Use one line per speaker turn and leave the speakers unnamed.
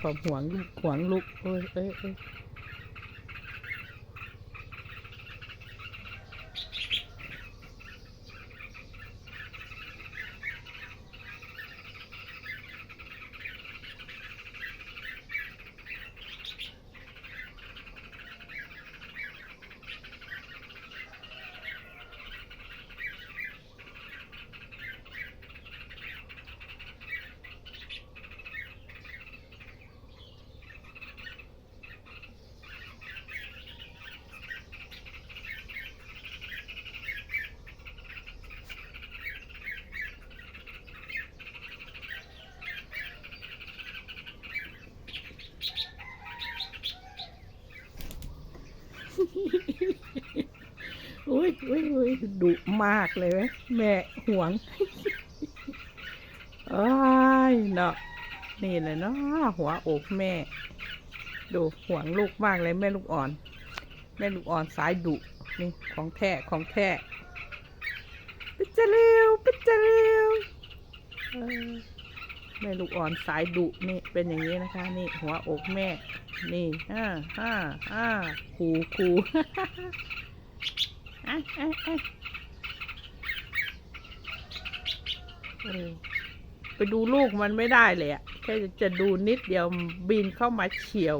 ความหวงลูกหวงลูกเอ้ยเอ้ย อุ้ยอุ้ยอุ้ยดุมากเลยเว้ยแม่ห่วงเอ้ยเนาะนี่เลยเนาะหัวอกแม่ ดูห่วงลูกมากเลยแม่ลูกอ่อน แม่ลูกอ่อนสายดุนี่ของแท้ของแท้ปิจเร็วปิจเร็วเออ แม่ลูกอ่อนสายดุนี่เป็นอย่างนี้นะคะ นี่หัวอกแม่ นี่อ่าอ่าอ่าคูคูอะอะอะไปดูลูกมันไม่ได้เลยอะแค่จะดูนิดเดียวบินเข้ามาเฉียว